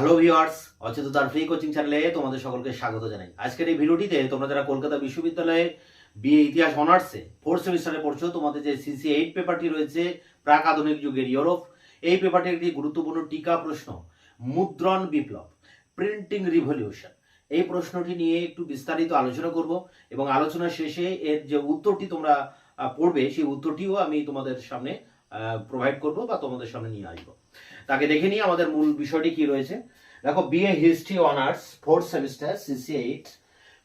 Hello viewers অচেততার free coaching চ্যানেলে তোমাদের সকলকে স্বাগত জানাই। আজকের এই ভিডিওটিতে তোমরা যারা কলকাতা বিশ্ববিদ্যালয়ে বিএ ইতিহাস অনার্সে ফোর্থ সেমিস্টারে পড়ছো, তোমাদের যে সিসি এইট পেপারটি রয়েছে, প্রাক আধুনিক যুগের ইউরোপ, এই পেপারটির একটি গুরুত্বপূর্ণ টিকা প্রশ্ন, মুদ্রণ বিপ্লব প্রিন্টিং রিভলিউশন এই প্রশ্নটি নিয়ে একটু বিস্তারিত আলোচনা করব এবং আলোচনা শেষে এর যে উত্তরটি তোমরা পড়বে, সেই উত্তরটিও আমি তোমাদের সামনে প্রোভাইড করব বা তোমাদের সামনে নিয়ে আসব। তাকে দেখে নিই আমাদের মূল বিষয়টি কি রয়েছে? দেখো BA history honours fourth semester CC eight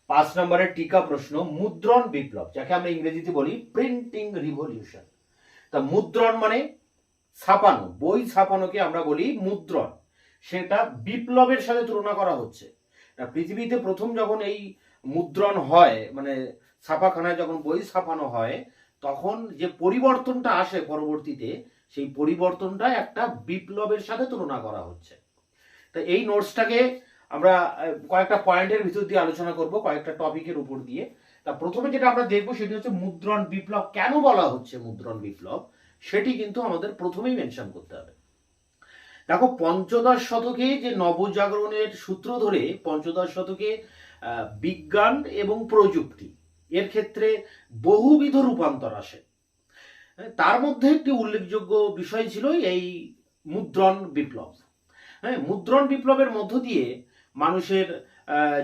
পাঁচ নম্বরের টিকা প্রশ্ন, মুদ্রণ বিপ্লব, যাকে আমরা ইংরেজিতে বলি প্রিন্টিং রিভলিউশন তা মুদ্রণ মানে ছাপানো, বই ছাপানোকে আমরা বলি মুদ্রণ। সেটা বিপ্লবের সাথে তুলনা করা হচ্ছে। পৃথিবীতে প্রথম যখন এই মুদ্রণ হয় মানে ছাপাখানায় যখন বই ছাপানো হয়, তখন যে পরিবর্তনটা আসে পরবর্তীতে সেই পরিবর্তনটা একটা বিপ্লবের সাথে তুলনা করা হচ্ছে। তো এই নোটসটাকে আমরা কয়েকটা পয়েন্টের ভিতর দিয়ে আলোচনা করব, কয়েকটা টপিকের উপর দিয়ে। তা প্রথমে যেটা আমরা দেখব সেটি হচ্ছে মুদ্রণ বিপ্লব। কেন বলা হচ্ছে মুদ্রণ বিপ্লব? সেটি কিন্তু আমাদের প্রথমেই মেনশন করতে হবে। দেখো, পঞ্চদশ শতকে যে নবজাগরণের সূত্র ধরে পঞ্চদশ শতকে বিজ্ঞান এবং প্রযুক্তি, এর ক্ষেত্রে বহুবিধ রূপান্তর আসে। তার মধ্যে একটি উল্লেখযোগ্য বিষয় ছিল এই মুদ্রণ বিপ্লব। হ্যাঁ মুদ্রণ বিপ্লবের মধ্য দিয়ে মানুষের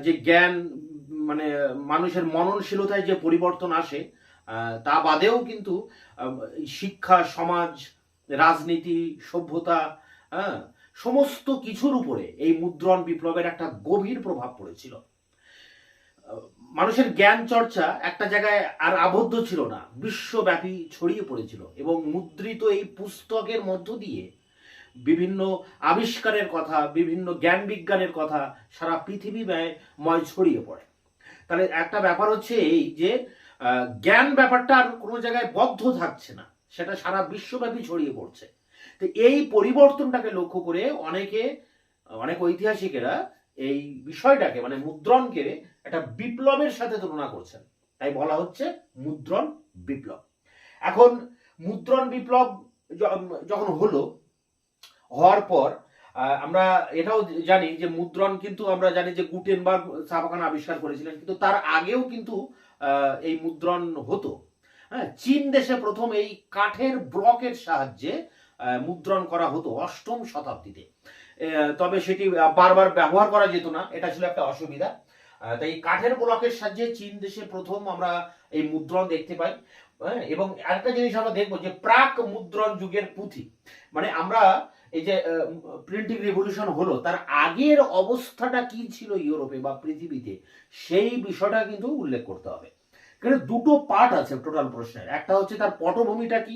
যে জ্ঞান মানে মানুষের মননশীলতায় যে পরিবর্তন আসে তা বাদেও কিন্তু শিক্ষা, সমাজ, রাজনীতি, সভ্যতা হ্যাঁ সমস্ত কিছুর উপরে এই মুদ্রণ বিপ্লবের একটা গভীর প্রভাব পড়েছিল। মানুষের জ্ঞান চর্চা একটা জায়গায় আর আবদ্ধ ছিল না। বিশ্বব্যাপী ছড়িয়ে পড়েছিল এবং মুদ্রিত এই পুস্তকের মধ্য দিয়ে বিভিন্ন আবিষ্কারের কথা, বিভিন্ন জ্ঞান বিজ্ঞানের কথা সারা পৃথিবী ব্যয় ময় ছড়িয়ে পড়ে। তাহলে একটা ব্যাপার হচ্ছে এই যে জ্ঞান ব্যাপারটা আর কোনো জায়গায় বদ্ধ থাকছে না, সেটা সারা বিশ্বব্যাপী ছড়িয়ে পড়ছে। তো এই পরিবর্তনটাকে লক্ষ্য করে অনেকে, অনেক ঐতিহাসিকেরা এই বিষয়টাকে মানে মুদ্রণকে একটা বিপ্লবের সাথে তুলনা করছেন। তাই বলা হচ্ছে মুদ্রণ বিপ্লব। এখন মুদ্রণ বিপ্লব যখন হলো, হওয়ার পর আমরা এটাও জানি যে মুদ্রণ কিন্তু আমরা জানি যে গুটেনবার্গ ছাপাখানা আবিষ্কার করেছিলেন, কিন্তু তার আগেও কিন্তু এই মুদ্রণ হতো। হ্যাঁ চীন দেশে প্রথম এই কাঠের ব্লকের সাহায্যে মুদ্রণ করা হতো অষ্টম শতাব্দীতে। তবে সেটি বারবার ব্যবহার করা যেত না, এটা ছিল একটা অসুবিধা। তাই কাঠের ব্লকের সাহায্যে চীন দেশে প্রথম আমরা এই মুদ্রণ দেখতে পাই হ্যাঁ, এবং আরেকটা জিনিস আমরা দেখব যে প্রাক মুদ্রণ যুগের পুঁথি মানে আমরা এই যে প্রিন্টিং রেভলিউশন হলো তার আগের অবস্থাটা কি ছিল ইউরোপে বা পৃথিবীতে সেই বিষয়টা কিন্তু উল্লেখ করতে হবে। কিন্তু দুটো পার্ট আছে টোটাল প্রশ্নের। একটা হচ্ছে তার পটভূমিটা কি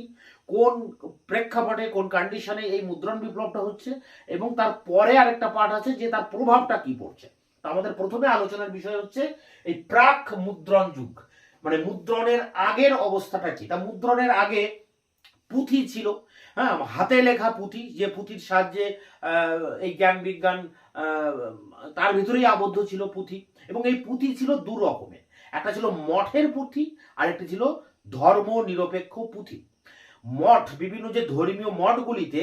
কোন প্রেক্ষাপটে কোন কন্ডিশনে এই মুদ্রণ বিপ্লবটা হচ্ছে এবং তার পরে আরেকটা পার্ট আছে যে তার প্রভাবটা কি পড়ছে। আমাদের প্রথমে আলোচনার বিষয় হচ্ছে এই প্রাক মুদ্রণ যুগ। মানে মুদ্রণের আগের অবস্থাটা কি? তা মুদ্রণের আগে পুঁথি ছিল হ্যাঁ? হাতে লেখা পুঁথি, যে পুঁথির সাহায্যে এই জ্ঞান বিজ্ঞান তার ভিতরেই আবদ্ধ ছিল পুঁথি। এবং এই পুঁথি ছিল দু রকমের। একটা ছিল মঠের পুঁথি আর একটি ছিল ধর্ম নিরপেক্ষ পুঁথি। মঠ, বিভিন্ন যে ধর্মীয় মঠগুলিতে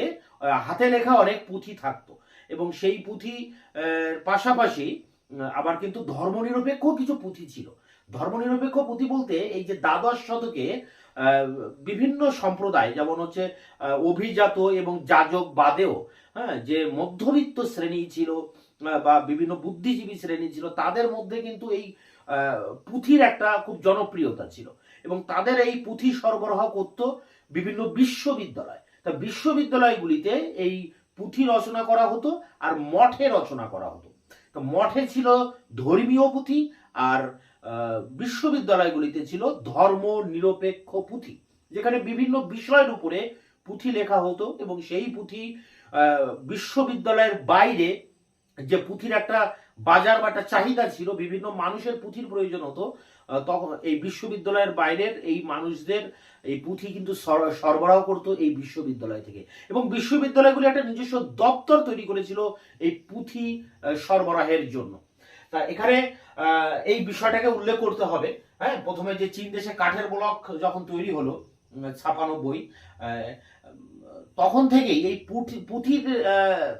হাতে লেখা অনেক পুঁথি থাকতো। এবং সেই পুঁথি পাশাপাশি আবার কিন্তু ধর্মনিরপেক্ষ কিছু পুঁথি ছিল। ধর্মনিরপেক্ষ পুঁথি বলতে এই যে দ্বাদশ শতকে বিভিন্ন সম্প্রদায়, যেমন হচ্ছে অভিজাত এবং যাজক বাদেও হ্যাঁ যে মধ্যবিত্ত শ্রেণি ছিল বা বিভিন্ন বুদ্ধিজীবী শ্রেণি ছিল, তাদের মধ্যে কিন্তু এই পুঁথির একটা খুব জনপ্রিয়তা ছিল। এবং তাদের এই পুঁথি সরবরাহ করত বিভিন্ন বিশ্ববিদ্যালয়। তা বিশ্ববিদ্যালয়গুলিতে এই পুঁথি রচনা করা হতো আর মঠে রচনা করা হতো। তো মঠে ছিল ধর্মীয় পুঁথি আর বিশ্ববিদ্যালয়গুলিতে ছিল ধর্ম নিরপেক্ষ পুঁথি, যেখানে বিভিন্ন বিষয়ের উপরে পুঁথি লেখা হতো এবং সেই পুঁথি বিশ্ববিদ্যালয়ের বাইরে যে পুঁথির একটা বাজার বা একটা চাহিদা ছিল, বিভিন্ন মানুষের পুঁথির প্রয়োজন হতো তখন এই বিশ্ববিদ্যালয়ের বাইরের এই মানুষদের এই পুঁথি কিন্তু সর- সরবরাহ করতো এই বিশ্ববিদ্যালয় থেকে। এবং বিশ্ববিদ্যালয়গুলি একটা নিজস্ব দপ্তর তৈরি করেছিল এই পুঁথি সরবরাহের জন্য। তা এখানে এই বিষয়টাকে উল্লেখ করতে হবে। হ্যাঁ প্রথমে যে চীন দেশে কাঠের ব্লক যখন তৈরি হলো ছাপানো বই তখন থেকেই এই পুঁথি, পুঁথির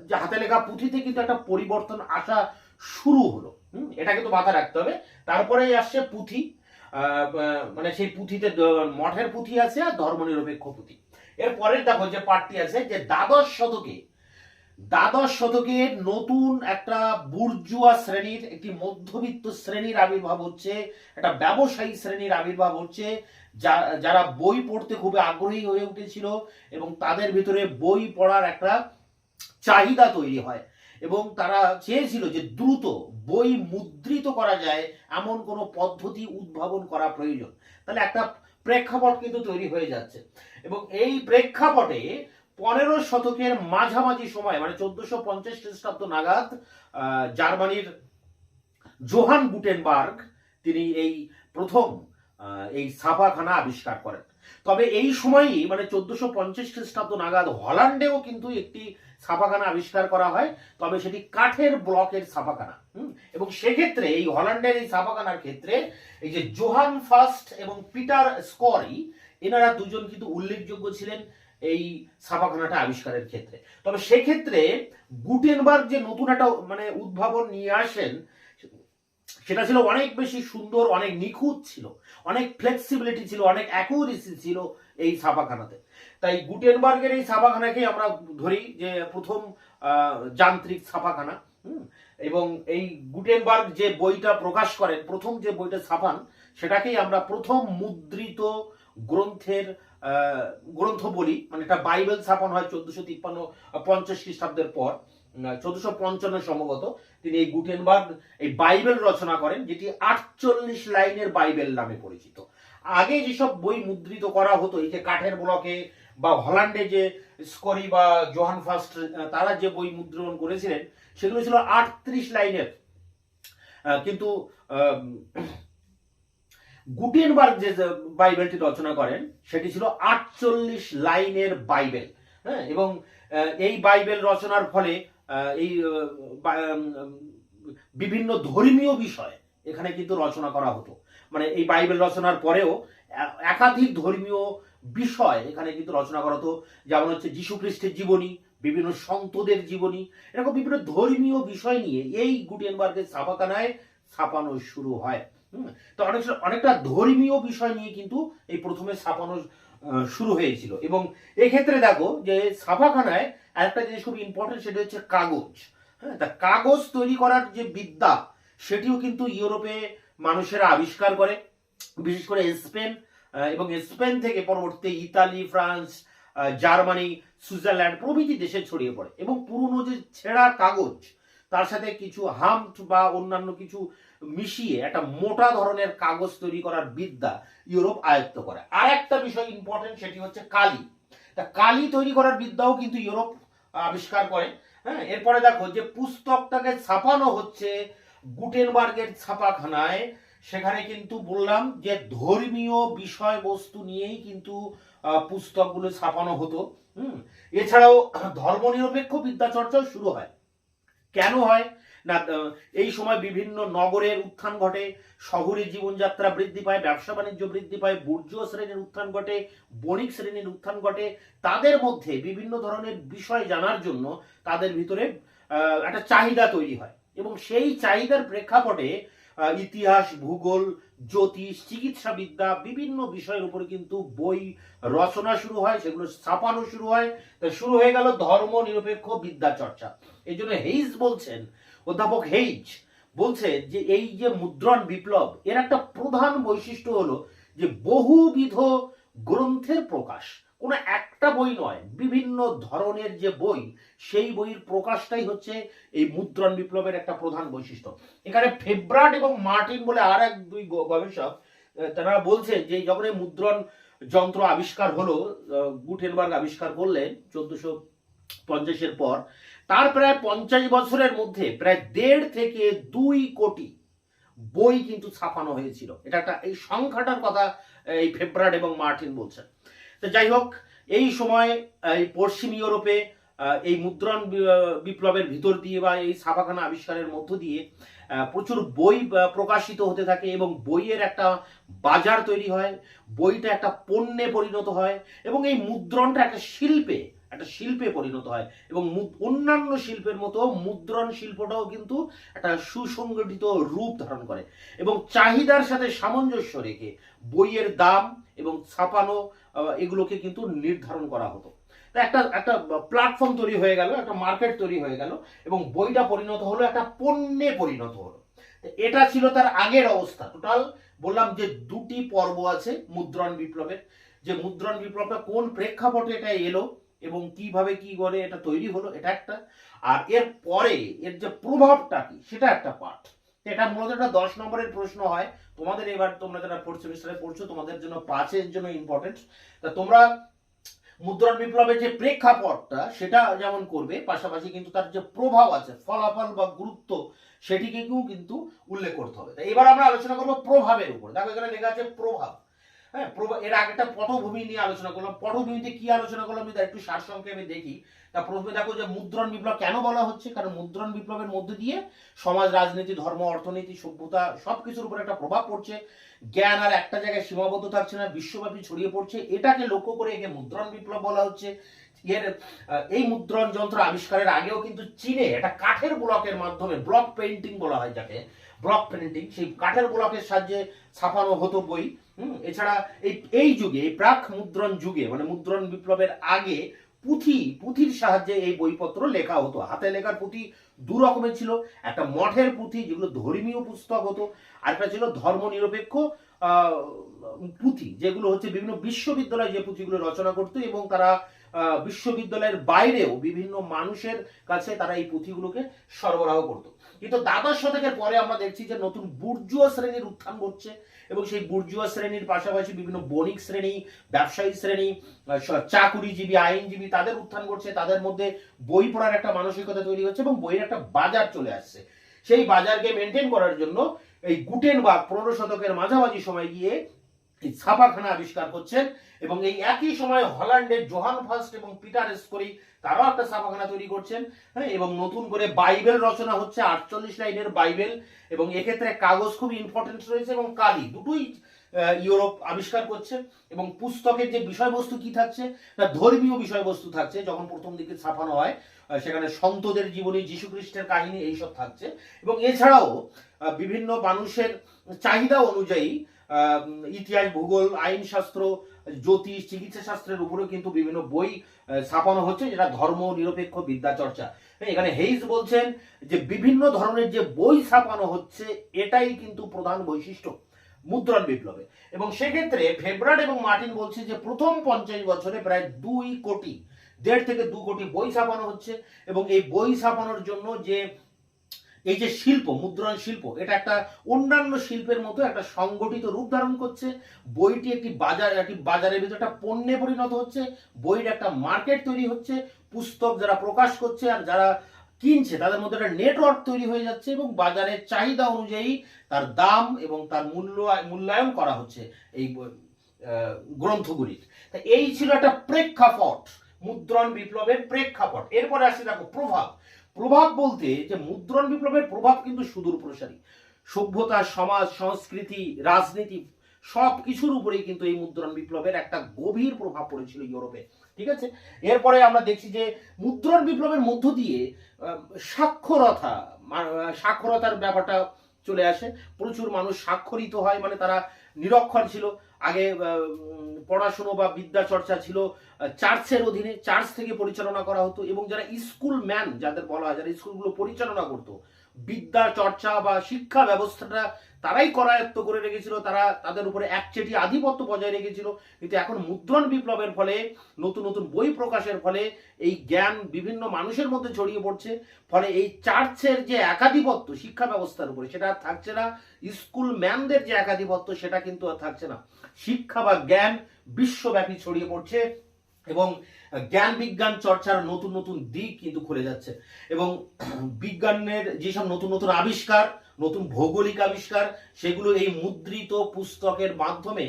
যে হাতে লেখা পুঁথিতে কিন্তু একটা পরিবর্তন আসা শুরু হলো। হুম, এটা কিন্তু রাখতে হবে। তারপরে আসছে পুঁথি। মানে সেই পুঁথিতে মঠের পুঁথি আছে আর ধর্মনিরপেক্ষ পুঁথি। এর পরের দেখো যে পার্টটি আছে যে দ্বাদশ শতকে দ্বাদশ শতকের নতুন একটা বুর্জুয়া শ্রেণির একটি মধ্যবিত্ত শ্রেণির আবির্ভাব হচ্ছে একটা ব্যবসায়ী শ্রেণির আবির্ভাব হচ্ছে যারা বই পড়তে খুবই আগ্রহী হয়ে উঠেছিল এবং তাদের ভিতরে বই পড়ার একটা চাহিদা তৈরি হয়। এবং তারা চেয়েছিল যে দ্রুত বই মুদ্রিত করা যায়, এমন কোনো পদ্ধতি উদ্ভাবন করা প্রয়োজন। তাহলে একটা প্রেক্ষাপট কিন্তু তৈরি হয়ে যাচ্ছে। এবং এই প্রেক্ষাপটে পনেরো শতকের মাঝামাঝি সময় মানে চোদ্দশো পঞ্চাশ খ্রিস্টাব্দ নাগাদ জার্মানির জোহান গুটেনবার্গ তিনি এই প্রথম এই ছাপাখানা আবিষ্কার করেন। তবে এই সময়ই মানে চোদ্দশো পঞ্চাশ খ্রিস্টাব্দ নাগাদ হল্যান্ডেও কিন্তু একটি ছাপাখানা আবিষ্কার করা হয়, তবে সেটি কাঠের ব্লকের ছাপাখানা? এবং সেক্ষেত্রে এই হল্যান্ডের এই ছাপাখানার ক্ষেত্রে এই যে জোহান ফার্স্ট এবং পিটার স্করি, এনারা দুজন কিন্তু উল্লেখযোগ্য ছিলেন এই ছাপাখানাটা আবিষ্কারের ক্ষেত্রে তবে সেক্ষেত্রে গুটেনবার্গ যে নতুন একটা মানে উদ্ভাবন নিয়ে আসেন, সেটা ছিল অনেক বেশি সুন্দর, অনেক নিখুঁত ছিল, অনেক ফ্লেক্সিবিলিটি ছিল, অনেক অ্যাকুরেসি ছিল এই ছাপাখানাতে। তাই গুটেনবার্গের এই ছাপাখানাকে আমরা ধরি যে প্রথম যান্ত্রিক ছাপাখানা এবং এই গুটেনবার্গ যে বইটা প্রকাশ করেন, প্রথম যে বইটা ছাপান, সেটাকেই আমরা প্রথম মুদ্রিত গ্রন্থের গ্রন্থ বলি। মানে এটা বাইবেল ছাপানো হয় চোদ্দশো তিপ্পান্ন, পঞ্চাশ খ্রিস্টাব্দের পর চোদ্দশো পঞ্চান্ন সম্ভবত। তিনি এই গুটেনবার্গ, এই বাইবেল রচনা করেন, যেটি আটচল্লিশ লাইনের বাইবেল নামে পরিচিত। আগে যেসব বই মুদ্রিত করা হতো, এই যে কাঠের ব্লকে বা হল্যান্ডে যে স্করি বা জোহান ফার্স্ট তারা যে বই মুদ্রণ করেছিলেন, সেগুলো ছিল আটত্রিশ লাইনের। কিন্তু গুটেনবার্গ যে বাইবেলটি রচনা করেন, সেটি ছিল আটচল্লিশ লাইনের বাইবেল। হ্যাঁ এবং এই বাইবেল রচনার ফলে এই বিভিন্ন ধর্মীয় বিষয় এখানে কিন্তু রচনা করা হতো। মানে এই বাইবেল রচনার পরেও একাধিক ধর্মীয় বিষয় এখানে কিন্তু রচনা করা হতো। যেমন হচ্ছে যীশু খ্রিস্টের জীবনী, বিভিন্ন সন্তদের জীবনী, এরকম বিভিন্ন ধর্মীয় বিষয় নিয়ে এই গুটেনবার্গের ছাপাখানায় ছাপানো শুরু হয়। তো অনেক অনেকটা ধর্মীয় বিষয় নিয়ে কিন্তু এই প্রথমে ছাপানো শুরু হয়েছিল। এবং এক্ষেত্রে দেখো যে ছাপাখানায় আরেকটা জিনিস খুব ইম্পর্টেন্ট সেটা হচ্ছে কাগজ। হ্যাঁ তা কাগজ তৈরি করার যে বিদ্যা, সেটিও কিন্তু ইউরোপে মানুষেরা আবিষ্কার করে, বিশেষ করে স্পেন এবং স্পেন থেকে পরবর্তীতে ইতালি, ফ্রান্স জার্মানি, সুইজারল্যান্ড প্রভৃতি দেশে ছড়িয়ে পড়ে। এবং পুরনো যে ছেঁড়া কাগজ, তার সাথে কিছু হাম্প বা অন্যান্য কিছু মিশিয়ে একটা মোটা ধরনের কাগজ তৈরি করার বিদ্যা ইউরোপ আয়ত্ত করে। আর একটা বিষয় ইম্পর্টেন্ট সেটি হচ্ছে কালি। তা কালি তৈরি করার বিদ্যাও কিন্তু ইউরোপ আবিষ্কার করে। হ্যাঁ এরপরে দেখো যে পুস্তকটাকে ছাপানো হচ্ছে গুটেনবার্গের ছাপাখানায়। সেখানে কিন্তু বললাম যে ধর্মীয় বিষয়বস্তু নিয়েই কিন্তু পুস্তকগুলো ছাপানো হতো। হুম? এছাড়াও ধর্মনিরপেক্ষ বিদ্যা চর্চাও শুরু হয়। কেন হয়? না এই সময় বিভিন্ন নগরের উত্থান ঘটে শহরের জীবনযাত্রা বৃদ্ধি পায়, ব্যবসা বাণিজ্য বৃদ্ধি পায় বুর্জ শ্রেণির উত্থান ঘটে, বণিক শ্রেণির উত্থান ঘটে। তাদের মধ্যে বিভিন্ন ধরনের বিষয় জানার জন্য তাদের ভিতরে একটা চাহিদা তৈরি হয়। এবং সেই চাহিদার প্রেক্ষাপটে ইতিহাস, ভূগোল, জ্যোতিষ চিকিৎসা বিদ্যা বিভিন্ন বিষয়ের উপরে কিন্তু বই রচনা শুরু হয়, সেগুলো ছাপানো শুরু হয়। শুরু হয়ে গেল ধর্ম, নিরপেক্ষ বিদ্যা চর্চা। এই জন্য হেইজ বলছেন, অধ্যাপক হেইজ বলছে যে এই যে মুদ্রণ বিপ্লব, এর একটা প্রধান বৈশিষ্ট্য হলো যে বহুবিধ গ্রন্থের প্রকাশ। কোনো একটা বই নয়, বিভিন্ন ধরনের যে বই, সেই বইয়ের প্রকাশটাই হচ্ছে এই মুদ্রণ বিপ্লবের একটা প্রধান বৈশিষ্ট্য। এখানে ফেব্রাট এবং মার্টিন বলে আর এক দুই গবেষক তারা বলছে যে যখন এই মুদ্রণ যন্ত্র আবিষ্কার হলো গুটেনবার্গ আবিষ্কার করলেন চোদ্দশো পঞ্চাশের পর, তার প্রায় পঞ্চাশ বছরের মধ্যে প্রায় দেড় থেকে দুই কোটি বই কিন্তু ছাপানো হয়েছিল। এটা একটা, এই সংখ্যাটার কথা, এই ফেব্রাট এবং মার্টিন বলছেন। তো যাই হোক, এই সময়, এই পশ্চিম ইউরোপে এই মুদ্রণ বিপ্লবের ভিতর দিয়ে বা এই ছাপাখানা আবিষ্কারের মধ্য দিয়ে প্রচুর বই প্রকাশিত হতে থাকে এবং বইয়ের একটা বাজার তৈরি হয়, বইটা একটা পণ্যে পরিণত হয় এবং এই মুদ্রণটা একটা শিল্পে একটা শিল্পে পরিণত হয় এবং অন্যান্য শিল্পের মতো মুদ্রণ শিল্পটাও কিন্তু একটা সুসংগঠিত রূপ ধারণ করে এবং চাহিদার সাথে সামঞ্জস্য রেখে বইয়ের দাম এবং ছাপানো এগুলোকে কিন্তু নির্ধারণ করা হতো। একটা একটা প্ল্যাটফর্ম তৈরি হয়ে গেল, একটা মার্কেট তৈরি হয়ে গেল, এবং বইটা পরিণত হলো, একটা পণ্যে পরিণত হলো। এটা ছিল তার আগের অবস্থা। টোটাল বললাম যে দুটি পর্ব আছে, মুদ্রণ বিপ্লবের। যে মুদ্রণ বিপ্লবটা কোন প্রেক্ষাপটে এটা এলো, এবং কীভাবে কি করে এটা তৈরি হলো, এটা একটা। আর এর পরে এর যে প্রভাবটা কি, সেটা একটা পার্ট এটা মূলত একটা দশ নম্বরের প্রশ্ন হয়। তোমাদের এবার তোমরা যারা ফোর্থ সেমিস্টারে পড়ছো, তোমাদের জন্য পাঁচের জন্য ইম্পর্টেন্ট তা তোমরা মুদ্রণ বিপ্লবের যে প্রেক্ষাপটটা, সেটা যেমন করবে, পাশাপাশি কিন্তু তার যে প্রভাব আছে, ফলাফল বা গুরুত্ব, সেটিকেও কিন্তু উল্লেখ করতে হবে। এবার আমরা আলোচনা করব প্রভাবের উপর। দেখো এখানে লেখা আছে প্রভাব। হ্যাঁ এর পটভূমি নিয়ে আলোচনা করলাম। পটভূমিতে কি আলোচনা করলাম একটু দেখি, তা প্রথমে দেখো যে মুদ্রণ বিপ্লব কেন বলা হচ্ছে? কারণ মুদ্রণ বিপ্লবের মধ্যে দিয়ে সমাজ, রাজনীতি, ধর্ম, অর্থনীতি, সভ্যতা সবকিছুর উপর একটা প্রভাব পড়ছে। জ্ঞান আর একটা জায়গায় সীমাবদ্ধ থাকছে না, বিশ্বব্যাপী ছড়িয়ে পড়ছে। এটাকে লক্ষ্য করে একে মুদ্রণ বিপ্লব বলা হচ্ছে। এর এই মুদ্রণ যন্ত্র আবিষ্কারের আগেও কিন্তু চীনে একটা কাঠের ব্লকের মাধ্যমে ব্লক পেন্টিং বলা হয় যাকে। ব্লক পেন্টিং সেই কাঠের ব্লকের সাহায্যে ছাপানো হতো বই। হুম, এছাড়া এই এই যুগে, এই প্রাক মুদ্রণ যুগে মানে মুদ্রণ বিপ্লবের আগে পুঁথি, পুঁথির সাহায্যে এই বইপত্র লেখা হতো। হাতে লেখার পুঁথি দু রকমের ছিল। একটা মঠের পুঁথি, যেগুলো ধর্মীয় পুস্তক হতো, আর একটা ছিল ধর্ম নিরপেক্ষ পুঁথি, যেগুলো হচ্ছে বিভিন্ন বিশ্ববিদ্যালয় যে পুঁথিগুলো রচনা করতো এবং তারা বিশ্ববিদ্যালয়ের বাইরেও বিভিন্ন মানুষের কাছে তারা এই পুঁথিগুলোকে সরবরাহ করতো। কিন্তু দ্বাদশ শতকের পরে আমরা দেখছি যে নতুন বুর্জুয়া শ্রেণির উত্থান ঘটছে। এবং সেই বুর্জুয়া শ্রেণির পাশাপাশি বিভিন্ন বণিক শ্রেণি, ব্যবসায়ী শ্রেণি চাকুরিজীবী, আইনজীবী তাদের উত্থান করছে তাদের মধ্যে বই পড়ার একটা মানসিকতা তৈরি হচ্ছে এবং বইয়ের একটা বাজার চলে আসছে। সেই বাজারকে মেনটেন করার জন্য এই গুটেন বা পনেরো শতকের মাঝামাঝি সময় গিয়ে ছাপাখানা আবিষ্কার করছেন এবং এই একই সময় হল্যান্ডের জোহান ফার্স্ট এবং পিটার স্কোরি তারাও একটা ছাপাখানা তৈরি করছেন হ্যাঁ এবং নতুন করে বাইবেল রচনা হচ্ছে, আটচল্লিশ লাইনের বাইবেল, এবং এক্ষেত্রে কাগজ খুব ইম্পর্টেন্ট রয়েছে, এবং কালি দুটোই ইউরোপ আবিষ্কার করছে, এবং পুস্তকের যে বিষয়বস্তু কি থাকছে, না, ধর্মীয় বিষয়বস্তু থাকছে, যখন প্রথম দিকে ছাপানো হয় সেখানে সন্তদের জীবনী যীশু খ্রিস্টের কাহিনী, এইসব থাকছে, এবং এছাড়াও বিভিন্ন মানুষের চাহিদা অনুযায়ী ইতিহাস, ভূগোল, আইনশাস্ত্র জ্যোতিষ চিকিৎসা শাস্ত্রের উপরেও কিন্তু বিভিন্ন বই ছাপানো হচ্ছে যেটা ধর্ম নিরপেক্ষ বিদ্যা চর্চা। হ্যাঁ, এখানে হেইস বলছেন যে বিভিন্ন ধরনের যে বই ছাপানো হচ্ছে এটাই কিন্তু প্রধান বৈশিষ্ট্য মুদ্রণ বিপ্লবে। এবং সেক্ষেত্রে ফেব্রাট এবং মার্টিন বলছে যে প্রথম পঞ্চাশ বছরে প্রায় দুই কোটি দেড় থেকে দু কোটি বই ছাপানো হচ্ছে এবং এই বই ছাপানোর জন্য যে এই যে শিল্প, মুদ্রণ শিল্প, এটা একটা অন্যান্য শিল্পের মতো একটা সংগঠিত রূপ ধারণ করছে। বইটি একটি বাজার, একটি বাজারের ভিতরে একটা পণ্যে পরিণত হচ্ছে। বইয়ের একটা মার্কেট তৈরি হচ্ছে, পুস্তক যারা প্রকাশ করছে আর যারা কিনছে, তাদের মধ্যে একটা নেটওয়ার্ক তৈরি হয়ে যাচ্ছে এবং বাজারের চাহিদা অনুযায়ী তার দাম এবং তার মূল্য, মূল্যায়ন করা হচ্ছে এই গ্রন্থগুলির। তা এই ছিল একটা প্রেক্ষাপট, মুদ্রণ বিপ্লবের প্রেক্ষাপট। এরপরে আসছে দেখো প্রভাব। প্রভাব বলতে যে মুদ্রণ বিপ্লবের প্রভাব কিন্তু সুদূর প্রসারী। সভ্যতা, সমাজ, সংস্কৃতি, রাজনীতি সব কিছুর উপরেই কিন্তু এই মুদ্রণ বিপ্লবের একটা গভীর প্রভাব পড়েছিল ইউরোপে। ঠিক আছে? এরপরে আমরা দেখছি যে মুদ্রণ বিপ্লবের মধ্য দিয়ে সাক্ষরতা সাক্ষরতার ব্যাপারটা চলে আসে। প্রচুর মানুষ স্বাক্ষরিত হয় মানে তারা নিরক্ষর ছিল। আগে পড়াশুনো বা বিদ্যা চর্চা ছিল চার্চের অধীনে। চার্চ থেকে পরিচালনা করা হতো এবং যারা স্কুল ম্যান, যাদের বলা হয়, যারা স্কুলগুলো পরিচালনা করতো বিদ্যা, চর্চা বা শিক্ষা ব্যবস্থাটা তারাই করায়ত্ত করে রেখেছিল। তারা তাদের উপরে একচেটি আধিপত্য বজায় রেখেছিল। কিন্তু এখন মুদ্রণ বিপ্লবের ফলে, নতুন নতুন বই প্রকাশের ফলে এই জ্ঞান বিভিন্ন মানুষের মধ্যে ছড়িয়ে পড়ছে। ফলে এই চার্চের যে একাধিপত্য, শিক্ষা ব্যবস্থার উপরে, সেটা আর থাকছে না। স্কুল ম্যানদের যে একাধিপত্য, সেটা কিন্তু আর থাকছে না। শিক্ষা বা জ্ঞান বিশ্বব্যাপী ছড়িয়ে পড়ছে। এবং জ্ঞান বিজ্ঞান চর্চার নতুন নতুন দিক কিন্তু খুলে যাচ্ছে। এবং বিজ্ঞানের যেসব নতুন নতুন আবিষ্কার, নতুন ভৌগোলিক আবিষ্কার, সেগুলো এই মুদ্রিত পুস্তকের মাধ্যমে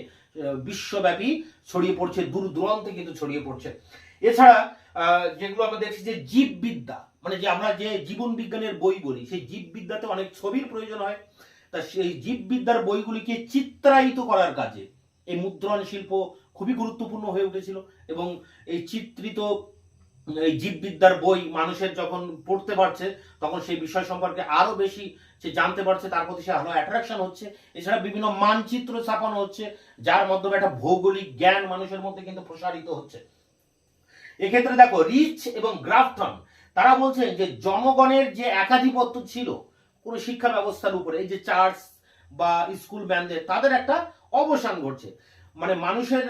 বিশ্বব্যাপী ছড়িয়ে পড়ছে, দূর দূরান্তে কিন্তু ছড়িয়ে পড়ছে। এছাড়া যেগুলো আমরা দেখছি যে জীববিদ্যা মানে যে আমরা যে জীবন বিজ্ঞানের বই বলি, সেই জীববিদ্যাতে অনেক ছবির প্রয়োজন হয়। তা সেই জীববিদ্যার বইগুলিকে চিত্রায়িত করার কাজে, এই মুদ্রণ শিল্প খুবই গুরুত্বপূর্ণ হয়ে উঠেছিল এবং এই চিত্রিত, এই জীববিদ্যার বই মানুষের যখন পড়তে পারছে, তখন সেই বিষয় সম্পর্কে আরও বেশি সে জানতে পারছে, তার প্রতি সে আরও অ্যাট্রাকশন হচ্ছে। এছাড়া বিভিন্ন মানচিত্র ছাপানো হচ্ছে, যার মাধ্যমে একটা ভৌগোলিক জ্ঞান মানুষের মধ্যে কিন্তু প্রসারিত হচ্ছে। এক্ষেত্রে দেখো রিচ এবং গ্রাফটন তারা বলছেন যে জনগণের যে একাধিপত্য ছিল, কোনো শিক্ষা ব্যবস্থার উপরে, এই যে চার্চ বা স্কুল ম্যানদের তাদের একটা অবসান ঘটছে। মানে মানুষের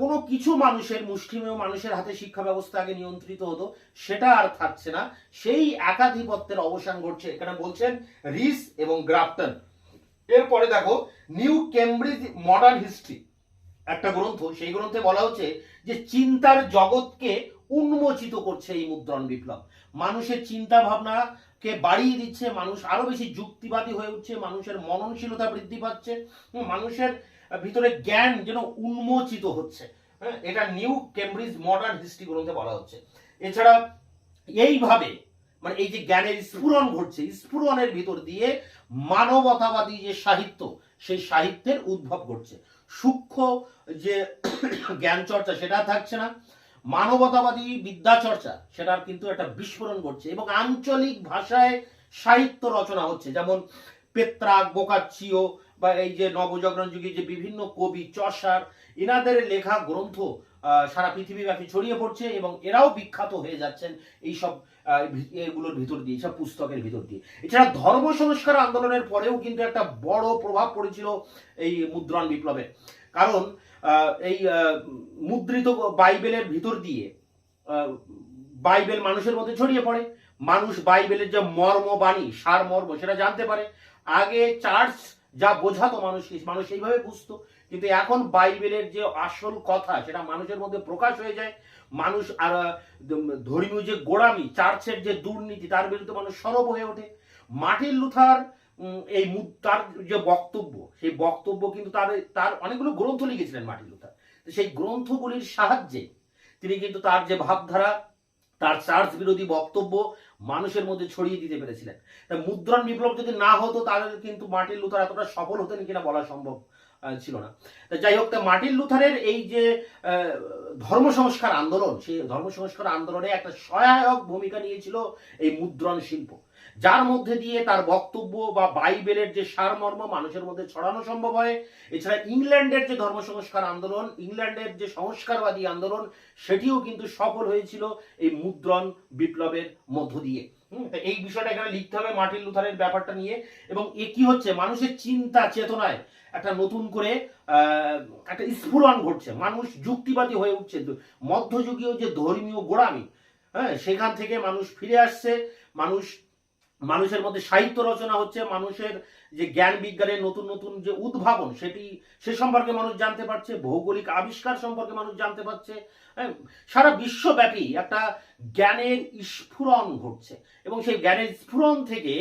কোনো কিছু মানুষের, মুষ্টিমেয় মানুষের হাতে শিক্ষা ব্যবস্থা আগে নিয়ন্ত্রিত হতো, সেটা আর থাকছে না। সেই একাধিপত্যের অবসান ঘটছে। এখানে বলছেন রিস এবং গ্রাফটন। এরপরে দেখো, নিউ কেমব্রিজ মডার্ন হিস্ট্রি একটা গ্রন্থ। সেই গ্রন্থে বলা হচ্ছে যে চিন্তার জগৎকে উন্মোচিত করছে এই মুদ্রণ বিপ্লব। মানুষের চিন্তা ভাবনাকে বাড়িয়ে দিচ্ছে, মানুষ আরও বেশি যুক্তিবাদী হয়ে উঠছে, মানুষের মননশীলতা বৃদ্ধি পাচ্ছে, মানুষের ভিতরে জ্ঞান যেন উন্মোচিত হচ্ছে। হ্যাঁ, এটা নিউ কেমব্রিজ মডার্ন হিস্ট্রি গ্রন্থে বলা হচ্ছে। এছাড়া এইভাবে মানে এই যে জ্ঞানের স্ফুরণ ঘটছে স্ফুরণের ভিতর দিয়ে মানবতাবাদী যে সাহিত্য সেই সাহিত্যের উদ্ভব ঘটছে। সূক্ষ্ম যে জ্ঞান চর্চা সেটা থাকছে না। মানবতাবাদী বিদ্যা চর্চা সেটার কিন্তু একটা বিস্ফোরণ ঘটছে এবং আঞ্চলিক ভাষায় সাহিত্য রচনা হচ্ছে। যেমন পেত্রাক বোকাচ্চিও বা এই যে নবজাগরণ যুগে যে বিভিন্ন কবি চষার এনাদের লেখা গ্রন্থ সারা পৃথিবীব্যাপী ছড়িয়ে পড়ছে এবং এরাও বিখ্যাত হয়ে যাচ্ছেন এইসব আহ, ভি- এগুলোর ভিতর দিয়ে এইসব পুস্তকের ভিতর দিয়ে। এছাড়া ধর্ম সংস্কার আন্দোলনের পরেও কিন্তু একটা বড় প্রভাব পড়েছিল এই মুদ্রণ বিপ্লবে। কারণ এই মুদ্রিত বাইবেলের ভিতর দিয়ে বাইবেল মানুষের মধ্যে ছড়িয়ে পড়ে। মানুষ বাইবেলের যে মর্ম বাণী সার মর্ম সেটা জানতে পারে। আগে চার্চ যা বোঝাতো মানুষকে মানুষ এইভাবে বুঝতো। কিন্তু এখন বাইবেলের যে আসল কথা, সেটা মানুষের মধ্যে প্রকাশ হয়ে যায়। মানুষ আর ধর্মীয় যে গোড়ামি, চার্চের যে দুর্নীতি, তার বিরুদ্ধে মানুষ সরব হয়ে ওঠে। মার্টিন লুথার এই তার যে বক্তব্য, সেই বক্তব্য কিন্তু তার তার অনেকগুলো গ্রন্থ লিখেছিলেন মার্টিন লুথার। সেই গ্রন্থগুলির সাহায্যে তিনি কিন্তু তার যে ভাবধারা, তার চার্চ বিরোধী বক্তব্য মানুষের মধ্যে ছড়িয়ে দিতে পেরেছিলেন। তা মুদ্রণ বিপ্লব যদি না হতো, তাহলে কিন্তু মার্টিন লুথার এতটা সফল হতেন কিনা বলা সম্ভব ছিল না। যাই হোক, তা মার্টিন লুথারের এই যে ধর্ম সংস্কার আন্দোলন সেই ধর্ম সংস্কার আন্দোলনে একটা সহায়ক ভূমিকা নিয়েছিল এই মুদ্রণ শিল্প। যার মধ্যে দিয়ে তার বক্তব্য বা বাইবেলের যে সারমর্ম মানুষের মধ্যে ছড়ানো সম্ভব হয়। এছাড়া ইংল্যান্ডের যে ধর্ম সংস্কার আন্দোলন, ইংল্যান্ডের যে সংস্কারবাদী আন্দোলন, সেটিও কিন্তু সফল হয়েছিল এই মুদ্রণ বিপ্লবের মধ্য দিয়ে। এই বিষয়টা এখানে লিখতে হবে মার্টিন লুথারের ব্যাপারটা নিয়ে। এবং এ কি হচ্ছে? মানুষের চিন্তা চেতনায় একটা নতুন করে একটা স্ফুরণ ঘটছে। মানুষ যুক্তিবাদী হয়ে উঠছে। মধ্যযুগীয় যে ধর্মীয় গোড়ামি হ্যাঁ সেখান থেকে মানুষ ফিরে আসছে। মানুষ মানুষের মধ্যে সাহিত্য রচনা হচ্ছে মানুষের যে জ্ঞান বিজ্ঞানের নতুন নতুন যে উদ্ভাবন সেটি সে সম্পর্কে মানুষ জানতে পারছে ভৌগোলিক আবিষ্কার সম্পর্কে মানুষ জানতে পারছে হ্যাঁ, সারা বিশ্বব্যাপী একটা জ্ঞানের স্ফুরণ ঘটছে এবং সেই জ্ঞানের স্ফুরণ থেকে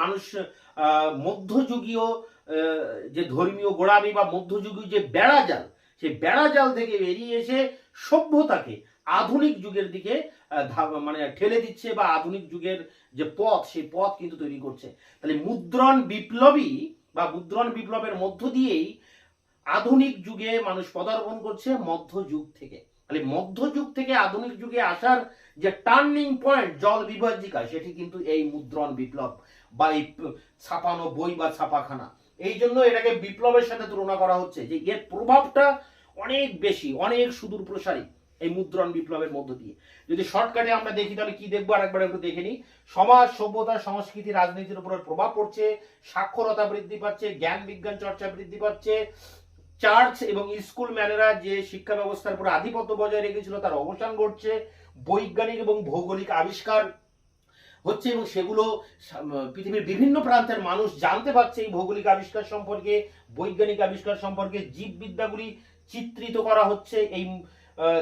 মানুষ মধ্যযুগীয় যে ধর্মীয় গোড়ামি বা মধ্যযুগীয় যে বেড়াজাল সেই বেড়াজাল থেকে বেরিয়ে এসে সভ্যতাকে আধুনিক যুগের দিকে মানে ঠেলে দিচ্ছে বা আধুনিক যুগের যে পথ, সেই পথ কিন্তু তৈরি করছে। তাহলে মুদ্রণ বিপ্লবী বা মুদ্রণ বিপ্লবের মধ্য দিয়েই আধুনিক যুগে মানুষ পদার্পণ করছে মধ্যযুগ থেকে। তাহলে মধ্যযুগ থেকে আধুনিক যুগে আসার যে টার্নিং পয়েন্ট জল বিভাজিকা, সেটি কিন্তু এই মুদ্রণ বিপ্লব বা এই ছাপানো বই বা ছাপাখানা। এই জন্য এটাকে বিপ্লবের সাথে তুলনা করা হচ্ছে যে এর প্রভাবটা অনেক বেশি, অনেক সুদূর প্রসারী এই মুদ্রণ বিপ্লবের মধ্য দিয়ে। যদি শর্টকাটে আমরা দেখি, তাহলে কি দেখব? আর একবার একটু দেখে নিই। সমাজ, সভ্যতা, সংস্কৃতি, রাজনীতির উপর প্রভাব পড়ছে, সাক্ষরতা বৃদ্ধি পাচ্ছে, জ্ঞান বিজ্ঞান চর্চা বৃদ্ধি পাচ্ছে। চার্চ এবং স্কুল ম্যানেরা যে শিক্ষা ব্যবস্থার উপর আধিপত্য বজায় রেখেছিল, তার অবসান ঘটছে। বৈজ্ঞানিক এবং ভৌগোলিক আবিষ্কার হচ্ছে এবং সেগুলো পৃথিবীর বিভিন্ন প্রান্তের মানুষ জানতে পারছে এই ভৌগোলিক আবিষ্কার সম্পর্কে, বৈজ্ঞানিক আবিষ্কার সম্পর্কে। জীববিদ্যাগুলি চিত্রিত করা হচ্ছে এই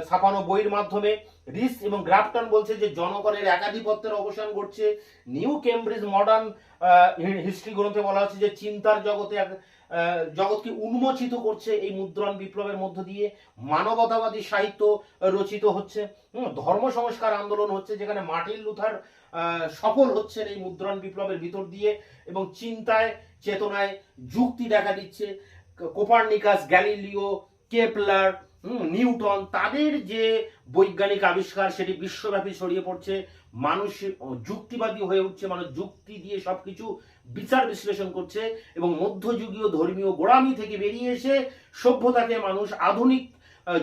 ছাপানো বইয়ের মাধ্যমে রিস এবং গ্রাফটন বলছে যে জনগণের একাধিপত্যের অবসান ঘটছে। নিউ কেমব্রিজ মডার্ন হিস্ট্রি গ্রন্থে বলা হচ্ছে যে চিন্তার জগতে এক- জগৎকে উন্মোচিত করছে এই মুদ্রণ বিপ্লবের মধ্য দিয়ে। মানবতাবাদী সাহিত্য রচিত হচ্ছে। ধর্ম সংস্কার আন্দোলন হচ্ছে যেখানে মার্টিন লুথার সফল হচ্ছেন এই মুদ্রণ বিপ্লবের ভিতর দিয়ে এবং চিন্তায়, চেতনায় যুক্তি দেখা দিচ্ছে। কোপার্নিকাস, গ্যালিলিও, কেপলার নিউটন, তাদের যে বৈজ্ঞানিক আবিষ্কার, সেটি বিশ্বব্যাপী ছড়িয়ে পড়ছে। মানুষ যুক্তিবাদী হয়ে উঠছে। মানুষ যুক্তি দিয়ে সবকিছু বিচার বিশ্লেষণ করছে এবং মধ্যযুগীয় ধর্মীয় গোড়ামি থেকে বেরিয়ে এসে সভ্যতাকে মানুষ আধুনিক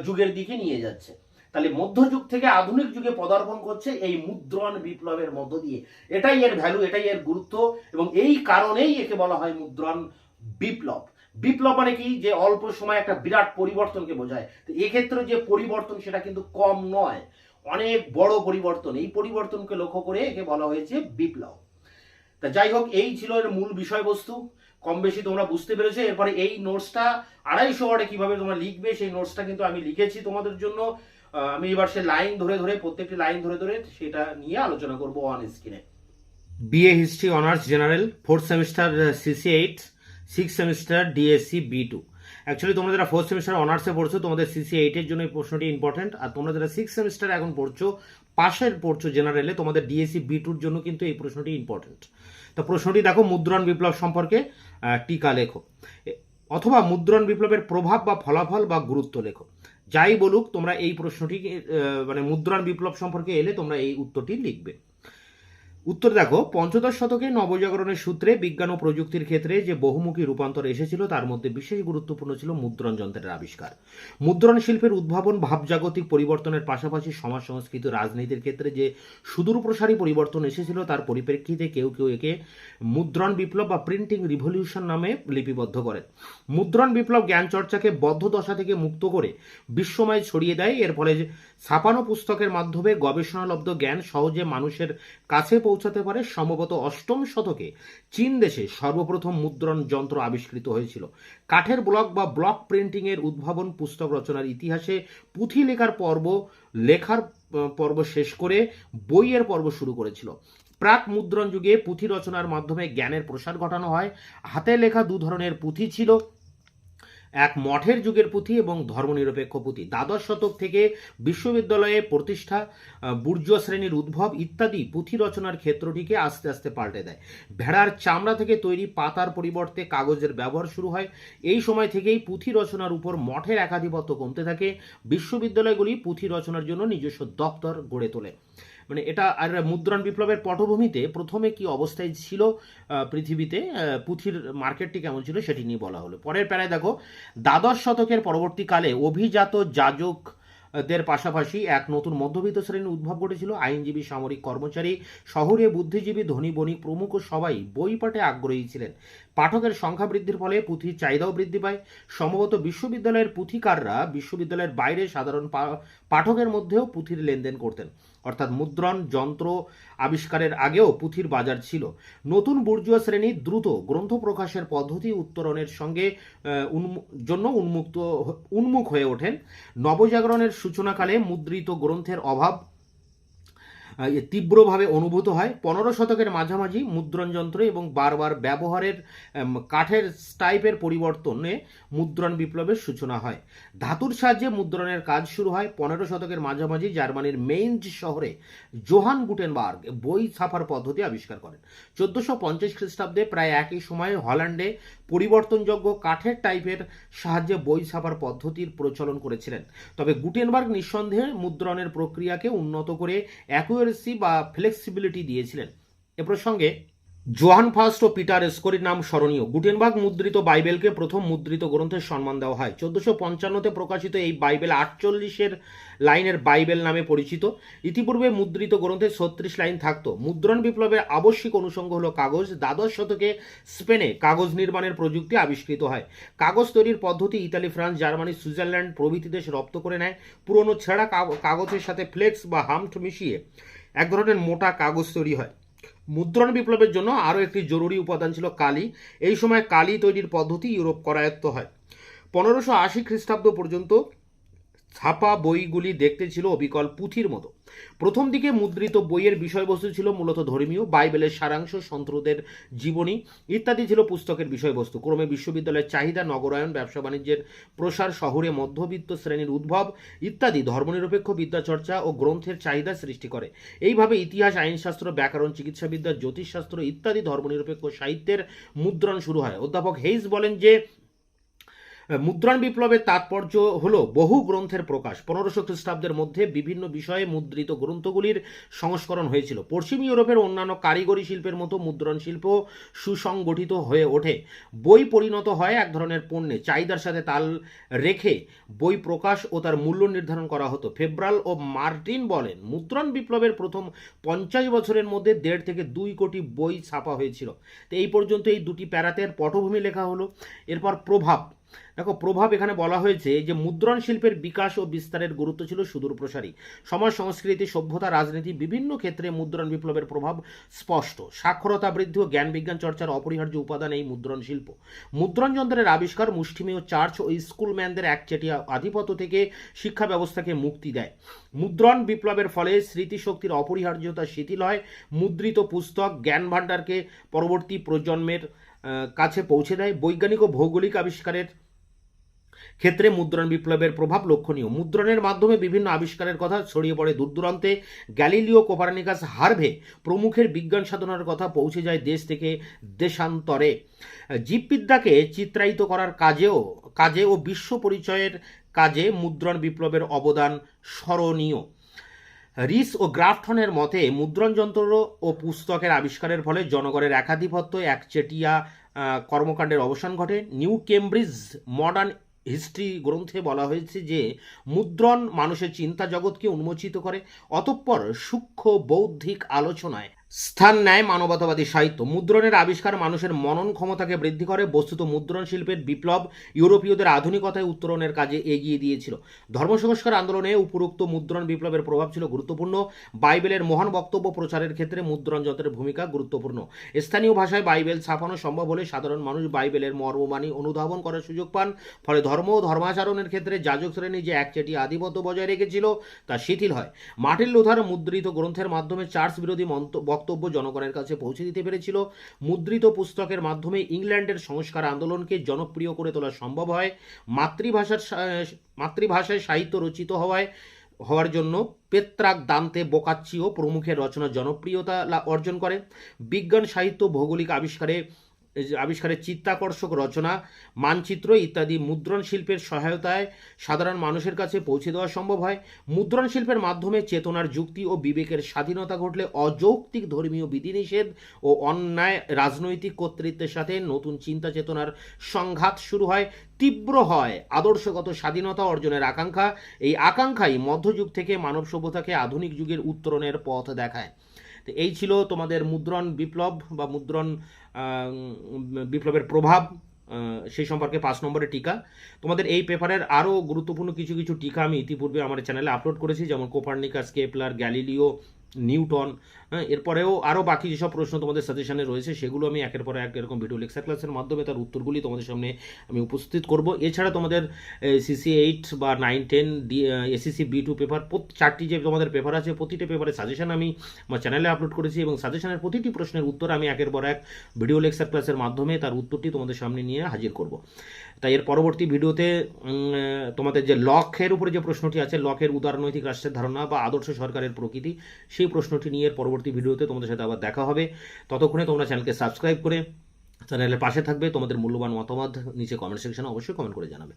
যুগের দিকে নিয়ে যাচ্ছে। তাহলে মধ্যযুগ থেকে আধুনিক যুগে পদার্পণ করছে এই মুদ্রণ বিপ্লবের মধ্য দিয়ে। এটাই এর ভ্যালু এটাই এর গুরুত্ব এবং এই কারণেই একে বলা হয় মুদ্রণ বিপ্লব। বিপ্লব মানে কি যে অল্প সময় একটা বিরাট পরিবর্তনকে বোঝায়? তো এক্ষেত্রে যে পরিবর্তন সেটা কিন্তু কম নয়। অনেক বড় পরিবর্তন। এই পরিবর্তনকে লক্ষ্য করে একে বলা হয়েছে বিপ্লব। তা যাই হোক, এই ছিল এর মূল বিষয়বস্তু। কম বেশি তোমরা বুঝতে পেরেছ। এরপরে এই নোটসটা আড়াইশো ওয়ার্ডে কীভাবে তোমরা লিখবে, সেই নোটসটা কিন্তু আমি লিখেছি তোমাদের জন্য। আমি এবার সে লাইন ধরে ধরে, প্রত্যেকটি লাইন ধরে ধরে সেটা নিয়ে আলোচনা করব অন স্ক্রিনে BA history honours general fourth semester CC eight six semester DSC B two actually তোমরা যারা ফোর্থ সেমিস্টার অনার্সে পড়ছো, তোমাদের সিসি এইটের জন্য এই প্রশ্নটি ইম্পর্টেন্ট আর তোমরা যারা সিক্স সেমিস্টার এখন পড়ছো, পাশের পড়ছো জেনারেলে তোমাদের ডিএসসি বি টুর জন্য কিন্তু এই প্রশ্নটি ইম্পর্টেন্ট তো প্রশ্নটি দেখো, মুদ্রণ বিপ্লব সম্পর্কে টিকা লেখো। অথবা মুদ্রণ বিপ্লবের প্রভাব বা ফলাফল বা গুরুত্ব লেখো। যাই বলুক, তোমরা এই প্রশ্নটি মানে মুদ্রণ বিপ্লব সম্পর্কে এলে তোমরা এই উত্তরটি লিখবে। উত্তর দেখো, পঞ্চদশ শতকে নবজাগরণের সূত্রে বিজ্ঞান ও প্রযুক্তির ক্ষেত্রে যে বহুমুখী রূপান্তর এসেছিল, তার মধ্যে বিশেষ গুরুত্বপূর্ণ ছিল মুদ্রণ যন্ত্রের আবিষ্কার। মুদ্রণ শিল্পের উদ্ভাবন, ভাবজাগতিক পরিবর্তনের পাশাপাশি সমাজ সংস্কৃতি রাজনীতির ক্ষেত্রে যে সুদূর প্রসারী পরিবর্তন এসেছিল, তার পরিপ্রেক্ষিতে কেউ কেউ একে মুদ্রণ বিপ্লব বা প্রিন্টিং রিভলিউশন নামে লিপিবদ্ধ করেন। মুদ্রণ বিপ্লব জ্ঞান চর্চাকে বদ্ধ দশা থেকে মুক্ত করে বিশ্বময় ছড়িয়ে দেয়, এর ফলে ছাপানো পুস্তকের মাধ্যমে গবেষণালব্ধ জ্ঞান সহজে মানুষের কাছে পৌঁছাতে পারে। সম্ভবত অষ্টম শতকে চীন দেশে সর্বপ্রথম মুদ্রণ যন্ত্র আবিষ্কৃত হয়েছিল। কাঠের ব্লক বা ব্লক প্রিন্টিং এর উদ্ভাবন পুস্তক রচনার ইতিহাসে পুঁথি লেখার পর্ব লেখার পর্ব শেষ করে বইয়ের পর্ব শুরু করেছিল। প্রাক মুদ্রণ যুগে পুঁথি রচনার মাধ্যমে জ্ঞানের প্রসার ঘটানো হয়। হাতে লেখা দু ধরনের পুঁথি ছিল। এক মঠের যুগের পুঁথি এবং ধর্মনিরপেক্ষ পুঁথি। দ্বাদশ শতক থেকে বিশ্ববিদ্যালয়ে প্রতিষ্ঠা আহ, বুর্জুয়া শ্রেণির উদ্ভব ইত্যাদি পুঁথি রচনার ক্ষেত্রটিকে আস্তে আস্তে পাল্টে দেয়। ভেড়ার চামড়া থেকে তৈরি পাতার পরিবর্তে কাগজের ব্যবহার শুরু হয়। এই সময় থেকেই পুঁথি রচনার উপর মঠের একাধিপত্য কমতে থাকে। বিশ্ববিদ্যালয়গুলি পুঁথি রচনার জন্য নিজস্ব দপ্তর গড়ে তোলে। মানে এটা আর মুদ্রণ বিপ্লবের পটভূমিতে প্রথমে কি অবস্থায় ছিল পৃথিবীতে পুঁথির মার্কেটটি কেমন ছিল সেটি নিয়ে বলা হলো। পরের প্যারায় দেখো, দ্বাদশ শতকের পরবর্তীকালে অভিজাত যাজক দের পাশাপাশি এক নতুন মধ্যবিত্ত শ্রেণির উদ্ভব ঘটেছিল। আইনজীবী, সামরিক কর্মচারী, শহরে বুদ্ধিজীবী, ধনী বণিক, প্রমুখ সবাই বই পাঠে আগ্রহী ছিলেন। পাঠকের সংখ্যা বৃদ্ধির ফলে পুঁথির চাহিদাও বৃদ্ধি পায়। সম্ভবত বিশ্ববিদ্যালয়ের পুঁথিকাররা বিশ্ববিদ্যালয়ের বাইরে সাধারণ পাঠকের মধ্যেও পুঁথির লেনদেন করতেন। অর্থাৎ মুদ্রণ, যন্ত্র আবিষ্কারের আগেও পুঁথির বাজার ছিল। নতুন বুর্জুয়া শ্রেণি দ্রুত গ্রন্থ প্রকাশের পদ্ধতি উত্তরণের সঙ্গে জন্য উন্মুক্ত উন্মুখ হয়ে ওঠেন। নবজাগরণের সূচনাকালে মুদ্রিত গ্রন্থের অভাব তীব্রভাবে অনুভূত হয়। পনেরো শতকের মাঝামাঝি মুদ্রণ যন্ত্র এবং বারবার ব্যবহারের কাঠের স্টাইপের পরিবর্তনে মুদ্রণ বিপ্লবের সূচনা হয়। ধাতুর সাহায্যে মুদ্রণের কাজ শুরু হয় পনেরো শতকের মাঝামাঝি জার্মানির মেইনজ শহরে। জোহান গুটেনবার্গ বই ছাপার পদ্ধতি আবিষ্কার করেন। চোদ্দশো পঞ্চাশ খ্রিস্টাব্দে প্রায় একই সময়ে হল্যান্ডে পরিবর্তনযোগ্য কাঠের টাইপের সাহায্যে বই ছাপার পদ্ধতির প্রচলন করেছিলেন। তবে গুটেনবার্গ নিঃসন্দেহে মুদ্রণের প্রক্রিয়াকে উন্নত করে অ্যাকুরেসি বা ফ্লেক্সিবিলিটি দিয়েছিলেন। এ প্রসঙ্গে জোহান ফার্স্ট ও পিটার স্কোরির নাম স্মরণীয়। গুটেনবার্গ মুদ্রিত বাইবেলকে প্রথম মুদ্রিত গ্রন্থের সম্মান দেওয়া হয়। চোদ্দশো পঞ্চান্নতে প্রকাশিত এই বাইবেল আটচল্লিশের লাইনের বাইবেল নামে পরিচিত। ইতিপূর্বে মুদ্রিত গ্রন্থে ছত্রিশ লাইন থাকতো। মুদ্রণ বিপ্লবের আবশ্যিক অনুষঙ্গ হলো কাগজ। দ্বাদশ শতকে স্পেনে কাগজ নির্মাণের প্রযুক্তি আবিষ্কৃত হয়। কাগজ তৈরির পদ্ধতি ইতালি, ফ্রান্স, জার্মানি, সুইজারল্যান্ড প্রভৃতি দেশ রপ্ত করে নেয়। পুরনো ছেঁড়া কাগ- কাগজের সাথে ফ্লেক্স বা হামট মিশিয়ে এক ধরনের মোটা কাগজ তৈরি হয়। মুদ্রণ বিপ্লবের জন্য আরও একটি জরুরি উপাদান ছিল কালি। এই সময় কালি তৈরির পদ্ধতি ইউরোপ করায়ত্ত হয়। পনেরোশো আশি খ্রিস্টাব্দ পর্যন্ত ছাপা বইগুলি দেখতে ছিল অবিকল পুঁথির মতো। প্রথম দিকে মুদ্রিত বইয়ের বিষয়বস্তু ছিল মূলত ধর্মীয়, বাইবেলের সারাংশ, সন্ত্রদের জীবনী ইত্যাদি ছিল পুস্তকের বিষয়বস্তু। ক্রমে বিশ্ববিদ্যালয়ের চাহিদা, নগরায়ন, ব্যবসা বাণিজ্যের প্রসার, শহরে মধ্যবিত্ত শ্রেণির উদ্ভব ইত্যাদি ধর্মনিরপেক্ষ বিদ্যাচর্চা ও গ্রন্থের চাহিদা সৃষ্টি করে। এইভাবে ইতিহাস, আইনশাস্ত্র, ব্যাকরণ, চিকিৎসাবিদ্যা, জ্যোতিষশাস্ত্র ইত্যাদি ধর্মনিরপেক্ষ সাহিত্যের মুদ্রণ শুরু হয়। অধ্যাপক হেইস বলেন যে মুদ্রণ বিপ্লবের তাৎপর্য হলো বহু গ্রন্থের প্রকাশ। পনেরোশো খ্রিস্টাব্দের মধ্যে বিভিন্ন বিষয়ে মুদ্রিত গ্রন্থগুলির সংস্করণ হয়েছিল। পশ্চিম ইউরোপের অন্যান্য কারিগরি শিল্পের মতো মুদ্রণ শিল্প সুসংগঠিত হয়ে ওঠে। বই পরিণত হয় এক ধরনের পণ্যে। চাহিদার সাথে তাল রেখে বই প্রকাশ ও তার মূল্য নির্ধারণ করা হতো। ফেব্রাল ও মার্টিন বলেন, মুদ্রণ বিপ্লবের প্রথম পঞ্চাশ বছরের মধ্যে দেড় থেকে দুই কোটি বই ছাপা হয়েছিল। তো এই পর্যন্ত এই দুটি প্যারাতের পটভূমি লেখা হলো। এরপর প্রভাব। দেখো, প্রভাব এখানে বলা হয়েছে যে মুদ্রণ শিল্পের বিকাশ ও বিস্তারের গুরুত্ব ছিল সুদূর প্রসারী। সমাজ, সংস্কৃতি, সভ্যতা, রাজনীতি বিভিন্ন ক্ষেত্রে মুদ্রণ বিপ্লবের প্রভাব স্পষ্ট। সাক্ষরতা বৃদ্ধি ও জ্ঞান বিজ্ঞান চর্চার অপরিহার্য উপাদান এই মুদ্রণ শিল্প। মুদ্রণ যন্ত্রের আবিষ্কার মুষ্টিমেয় চার্চ ও স্কুলম্যানদের একচেটিয়া আধিপত্য থেকে শিক্ষা ব্যবস্থাকে মুক্তি দেয়। মুদ্রণ বিপ্লবের ফলে স্মৃতিশক্তির অপরিহার্যতা শিথিল হয়। মুদ্রিত পুস্তক, জ্ঞান ভাণ্ডারকে পরবর্তী প্রজন্মের কাছে পৌঁছে দেয়। বৈজ্ঞানিক ও ভৌগোলিক আবিষ্কারের ক্ষেত্রে মুদ্রণ বিপ্লবের প্রভাব লক্ষণীয়। মুদ্রণের মাধ্যমে বিভিন্ন আবিষ্কারের কথা ছড়িয়ে পড়ে দূর দূরান্তে। গ্যালিলিও কোপারনিকাস হার্ভে প্রমুখের বিজ্ঞান সাধনার কথা পৌঁছে যায় দেশ থেকে দেশান্তরে। জীববিদ্যাকে চিত্রায়িত করার কাজেও, কাজে ও বিশ্ব পরিচয়ের কাজে মুদ্রণ বিপ্লবের অবদান স্মরণীয়। রিস ও গ্রাফটনের মতে, মুদ্রণ যন্ত্র ও পুস্তকের আবিষ্কারের ফলে জনগণের একাধিপত্য একচেটিয়া কর্মকাণ্ডের অবসান ঘটে। নিউ কেমব্রিজ মডার্ন হিস্ট্রি গ্রন্থে বলা হয়েছে যে, মুদ্রণ মানুষের চিন্তা জগৎকে উন্মোচিত করে, অতঃপর সূক্ষ্ম বৌদ্ধিক আলোচনায় স্থান নেয় মানবতাবাদী সাহিত্য। মুদ্রণের আবিষ্কার মানুষের মনন ক্ষমতাকে বৃদ্ধি করে, বস্তুত মুদ্রণ শিল্পের বিপ্লব ইউরোপীয়দের আধুনিকতায় উত্তরণের কাজে এগিয়ে দিয়েছিল। ধর্মসংস্কার আন্দোলনে উপরোক্ত মুদ্রণ বিপ্লবের প্রভাব ছিল গুরুত্বপূর্ণ। বাইবেলের মহান বক্তব্য প্রচারের ক্ষেত্রে মুদ্রণ যন্ত্রের ভূমিকা গুরুত্বপূর্ণ। স্থানীয় ভাষায় বাইবেল ছাপানো সম্ভব হলে সাধারণ মানুষ বাইবেলের মর্মবাণী অনুধাবন করার সুযোগ পান। ফলে ধর্ম ও ধর্মাচরণের ক্ষেত্রে যাজক শ্রেণি যে একচেটি আধিপত্য বজায় রেখেছিল তা শিথিল হয়। মার্টিন লুথার মুদ্রিত গ্রন্থের মাধ্যমে চার্চ বিরোধী মন্ত বক্তব্য জনগণের কাছে পৌঁছে দিতে পেরেছিল। মুদ্রিত পুস্তকের মাধ্যমে ইংল্যান্ডের সংস্কার আন্দোলনকে জনপ্রিয় করে তোলা সম্ভব হয়। মাতৃভাষার মাতৃভাষায় সাহিত্য রচিত হওয়ায় হওয়ার জন্য পেত্রাক দান্তে বোকাচ্চিও প্রমুখের রচনা জনপ্রিয়তা অর্জন করে। বিজ্ঞান, সাহিত্য, ভৌগোলিক আবিষ্কারে আবিষ্কারের চিত্তাকর্ষক রচনা, মানচিত্র ইত্যাদি মুদ্রণ শিল্পের সহায়তায় সাধারণ মানুষের কাছে পৌঁছে দেওয়া সম্ভব হয়। মুদ্রণ শিল্পের মাধ্যমে চেতনার যুক্তি ও বিবেকের স্বাধীনতা ঘটলে অযৌক্তিক ধর্মীয় বিধিনিষেধ ও অন্যায় রাজনৈতিক কর্তৃত্বের সাথে নতুন চিন্তা চেতনার সংঘাত শুরু হয়। তীব্র হয় আদর্শগত স্বাধীনতা অর্জনের আকাঙ্ক্ষা। এই আকাঙ্ক্ষাই মধ্যযুগ থেকে মানব সভ্যতাকে আধুনিক যুগের উত্তরণের পথ দেখায়। তো এই ছিল তোমাদের মুদ্রণ বিপ্লব বা মুদ্রণ বিপ্লবের প্রভাব সেই সম্পর্কে পাঁচ নম্বরের টিকা। তোমাদের এই পেপারের আরও গুরুত্বপূর্ণ কিছু কিছু টিকা আমি ইতিপূর্বে আমার চ্যানেলে আপলোড করেছি, যেমন কোপার্নিকাস, কেপলার, গ্যালিলিও নিউটন হ্যাঁ এরপরেও আরও বাকি যেসব প্রশ্ন তোমাদের সাজেশানে রয়েছে, সেগুলো আমি একের পর এক এরকম ভিডিও লেকচার ক্লাসের মাধ্যমে তার উত্তরগুলি তোমাদের সামনে আমি উপস্থিত করব। এছাড়া তোমাদের সিসি এইট বা nine ten D SC B two paper চারটি যে তোমাদের পেপার আছে, প্রতিটি পেপারের সাজেশান আমি আমার চ্যানেলে আপলোড করেছি এবং সাজেশানের প্রতিটি প্রশ্নের উত্তর আমি একের পর এক ভিডিও লেকচার ক্লাসের মাধ্যমে তার উত্তরটি তোমাদের সামনে নিয়ে হাজির করব। তাই এর পরবর্তী ভিডিওতে তোমাদের যে লকের উপরে যে প্রশ্নটি আছে, লকের উদারনৈতিক রাষ্ট্রের ধারণা বা আদর্শ সরকারের প্রকৃতি, সেই প্রশ্নটি নিয়ে এর পরবর্তী ভিডিওতে তোমাদের সাথে আবার দেখা হবে। ততক্ষণে তোমরা চ্যানেলকে সাবস্ক্রাইব করে চ্যানেলের পাশে থাকবে। তোমাদের মূল্যবান মতামত নিচে কমেন্ট সেকশনে অবশ্যই কমেন্ট করে জানাবে।